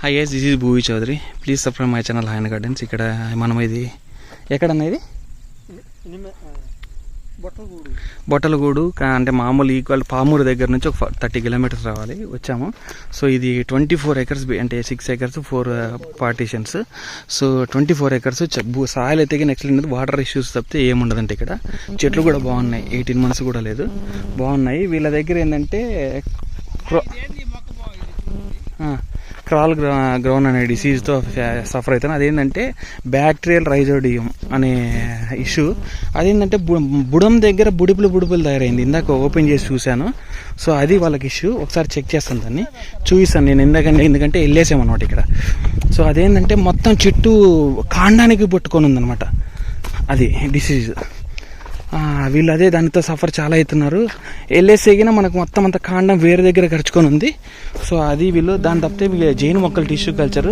Hi guys this is Bhuvi Chowdary please subscribe my channel హాయన్ gardens ఇక్కడ మనం ఇది ఎక్కడన్నా ఇది? బొట్టలగూడు. అంటే మామూలు ఈక్వల్ పామూరు దగ్గర నుంచి ఒక థర్టీ కిలోమీటర్స్ రావాలి వచ్చాము. సో ఇది ట్వంటీ ఫోర్ ఎకర్స్ అంటే six acres four partitions so twenty four acres soil అయితే నెక్స్ట్ ఏంటంటే వాటర్ ఇష్యూస్ తప్పితే ఏముండదంటే ఇక్కడ. చెట్లు కూడా బాగున్నాయి ఎయిటీన్ మంత్స్ కూడా లేదు. బాగున్నాయి. వీళ్ళ దగ్గర ఏంటంటే క్రాల్ గ్రౌండ్ అనే డిసీజ్తో సఫర్ అవుతాను. అదేంటంటే బ్యాక్టీరియల్ రైజోడియం అనే ఇష్యూ. అదేంటంటే బు- బుడం దగ్గర బుడిపులు బుడిపులు తయారైంది. ఇందాక ఓపెన్ చేసి చూశాను. సో అది వాళ్ళకి ఇష్యూ. ఒకసారి చెక్ చేస్తాను దాన్ని. చూపిస్తాను నేను ఎందుకంటే ఎందుకంటే వెళ్ళేసామన్నమాట ఇక్కడ. సో అదేంటంటే మొత్తం చెట్టు కాండానికి పట్టుకొని ఉందన్నమాట. అది డిసీజ్. వీళ్ళు అదే దానితో సఫర్ చాలా అవుతున్నారు. వెళ్ళేసేగిన మనకు మొత్తం అంత కాండం వేరే దగ్గర ఖర్చుకొని ఉంది. సో అది వీళ్ళు దాని తప్పితే వీళ్ళు జైన్ మొక్కలు టిష్యూ కల్చర్.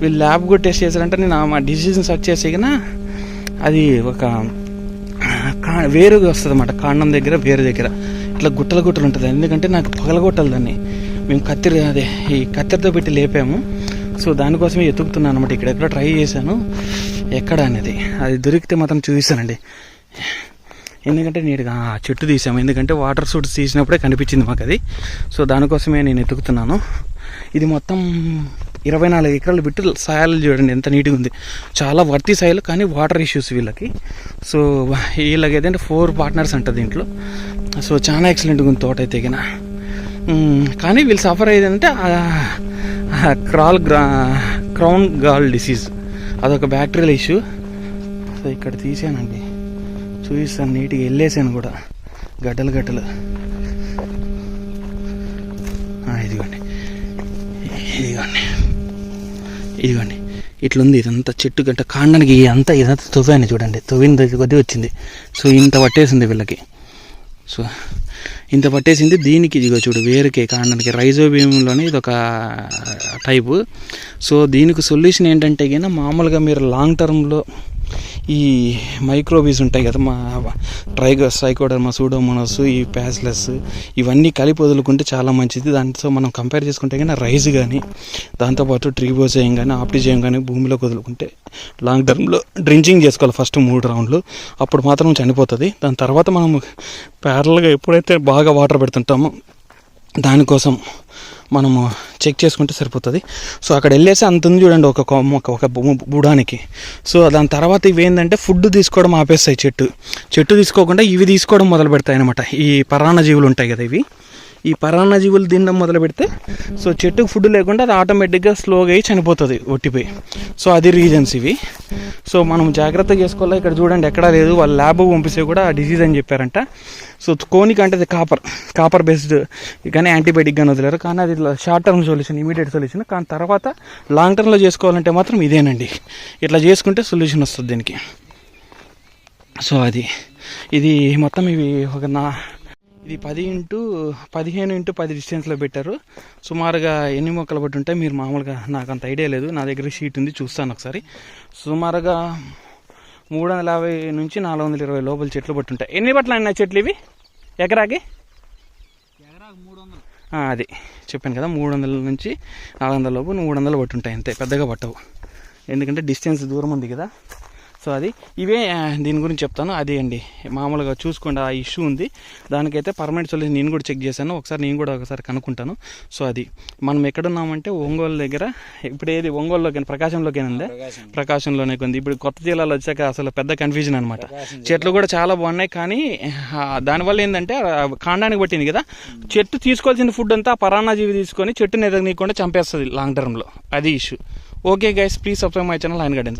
వీళ్ళు ల్యాబ్ కూడా టెస్ట్ చేశారంటే నేను ఆ మా డిసిజన్ సెర్చ్ చేసేగిన అది ఒక కా వేరుగా వస్తుంది అన్నమాట. కాండం దగ్గర వేరు దగ్గర. ఇట్లా గుట్టలు గుట్టలు ఉంటుంది. ఎందుకంటే నాకు పగలగొట్టాలి దాన్ని. మేము కత్తిరి అదే ఈ కత్తిరితో పెట్టి లేపాము. సో దానికోసమే ఎతుకుతున్నాను అనమాట ఇక్కడెక్కడ ట్రై చేశాను. ఎక్కడ అనేది. అది దొరికితే మాత్రం చూపిస్తానండి. ఎందుకంటే నీట్గా చెట్టు తీసాము. ఎందుకంటే వాటర్ సూట్స్ తీసినప్పుడే కనిపించింది మాకు అది. సో దానికోసమే నేను ఎతుకుతున్నాను. ఇది మొత్తం ఇరవై నాలుగు ఎకరాలు బిట్టు సాయాలు చూడండి ఎంత నీట్గా ఉంది. చాలా వర్తి సాయలు కానీ వాటర్ ఇష్యూస్ వీళ్ళకి. సో వీళ్ళకి ఏదంటే ఫోర్ పార్ట్నర్స్ అంట దీంట్లో. సో చాలా ఎక్సలెంట్గా ఉంది తోట అయితే గిన. కానీ వీళ్ళు సఫర్ అయ్యేదంటే క్రాల్ గ్రా క్రౌన్ గాల్ డిసీజ్ అదొక బ్యాక్టీరియల్ ఇష్యూ సో ఇక్కడ తీసానండి. చూపిస్తాను నీట్గా వెళ్ళేసాను కూడా. గడ్డలు గడ్డలు. ఇదిగోండి. ఇదిగోండి. ఇదిగోండి. ఇట్లుంది ఇదంతా చెట్టు గంట కాండానికి అంతా ఇదంతా తువ్వాను చూడండి. తువ్విన కొద్ది వచ్చింది. సో ఇంత పట్టేసింది వీళ్ళకి. సో ఇంత పట్టేసింది దీనికి ఇదిగో చూడు వేరుకే కాండానికి. రైజోబియంలోనే ఇది ఒక టైపు. సో దీనికి సొల్యూషన్ ఏంటంటే గిన మామూలుగా మీరు లాంగ్ టర్మ్లో ఈ మైక్రోబీస్ ఉంటాయి కదా మా ట్రైగర్ సైకోడర్మా సూడోమోనస్ ఈ ప్యాస్లెస్ ఇవన్నీ కలిపి వదులుకుంటే చాలా మంచిది. దాంతో మనం కంపేర్ చేసుకుంటే కానీ రైస్ కానీ దాంతోపాటు ట్రీబోజేయం కానీ ఆప్టిజేయం కానీ భూమిలోకి వదులుకుంటే లాంగ్ టర్మ్లో డ్రింకింగ్ చేసుకోవాలి ఫస్ట్ మూడు రౌండ్లు అప్పుడు మాత్రం చనిపోతుంది. దాని తర్వాత మనం ప్యారల్గా ఎప్పుడైతే బాగా వాటర్ పెడుతుంటామో దానికోసం మనము చెక్ చేసుకుంటే సరిపోతుంది. సో అక్కడ వెళ్ళేసి అంత ఉంది చూడండి ఒక కొమ్మ ఒక ఒక బు- బుడానికి. సో దాని తర్వాత ఇవి ఏంటంటే ఫుడ్ తీసుకోవడం ఆపేస్తాయి చెట్టు. చెట్టు తీసుకోకుండా ఇవి తీసుకోవడం మొదలు పెడతాయి అనమాట ఈ పరాణ జీవులు ఉంటాయి కదా ఇవి. ఈ పరాన్న జీవులు తినడం మొదలు పెడితే సో చెట్టుకు ఫుడ్ లేకుండా అది ఆటోమేటిక్గా స్లోగా అయ్యి చనిపోతుంది ఒట్టిపోయి. సో అది రీజన్స్ ఇవి. సో మనం జాగ్రత్త చేసుకోవాలి? ఇక్కడ చూడండి ఎక్కడా లేదు. వాళ్ళ ల్యాబ్ పంపిస్తే కూడా డిసీజ్ అని చెప్పారంట. సో కోనిక్ అంటే అది కాపర్ కాపర్ బేస్డ్ కానీ యాంటీబయాటిక్ కానీ వదిలేరు. కానీ అది short term solution immediate solution కానీ తర్వాత లాంగ్ టర్మ్లో చేసుకోవాలంటే మాత్రం ఇదేనండి. ఇట్లా చేసుకుంటే సొల్యూషన్ వస్తుంది దీనికి. సో అది ఇది మొత్తం ఇవి ఒక నా ఇది పది ఇంటూ పదిహేను ఇంటూ పది డిస్టెన్స్లో పెట్టారు. సుమారుగా ఎన్ని మొక్కలు పట్టి ఉంటాయి మీరు మామూలుగా నాకు అంత ఐడియా లేదు. నా దగ్గర షీట్ ఉంది చూస్తాను ఒకసారి. సుమారుగా మూడు వందల యాభై నుంచి నాలుగు వందల ఇరవై లోపల చెట్లు పట్టి ఉంటాయి. ఎన్ని బట్టలు అయినా చెట్లు ఇవి? ఎకరాకి? మూడు వందలు అది. చెప్పాను కదా మూడు వందల నుంచి నాలుగు వందల లోపు మూడు వందలు పట్టి ఉంటాయి. అంతే పెద్దగా పట్టవు. ఎందుకంటే డిస్టెన్స్ దూరం ఉంది కదా. సో అది. ఇవే దీని గురించి చెప్తాను. అదే అండి. మామూలుగా చూసుకోండి ఆ ఇష్యూ ఉంది. దానికైతే పర్మనెంట్ సొల్యూషన్ నేను కూడా చెక్ చేశాను. ఒకసారి నేను కూడా ఒకసారి కనుక్కుంటాను. సో అది. మనం ఎక్కడున్నామంటే ఒంగోలు దగ్గర ఇప్పుడు ఏది ఒంగోలులోకి ప్రకాశంలోకి ఉందా ప్రకాశం ప్రకాశంలోనే కొంది. ఇప్పుడు కొత్త జిల్లాలో వచ్చాక అసలు పెద్ద కన్ఫ్యూజన్ అనమాట చెట్లు కూడా చాలా బాగున్నాయి కానీ దానివల్ల ఏంటంటే కాండానికి పట్టింది కదా. చెట్టు తీసుకోవాల్సిన ఫుడ్ అంతా పరాన్న జీవి తీసుకొని చెట్టుని ఎదగనీయకుండా చంపేస్తుంది లాంగ్ టర్మ్లో అది issue okay guys please subscribe my channel ఆయన గడెన్స్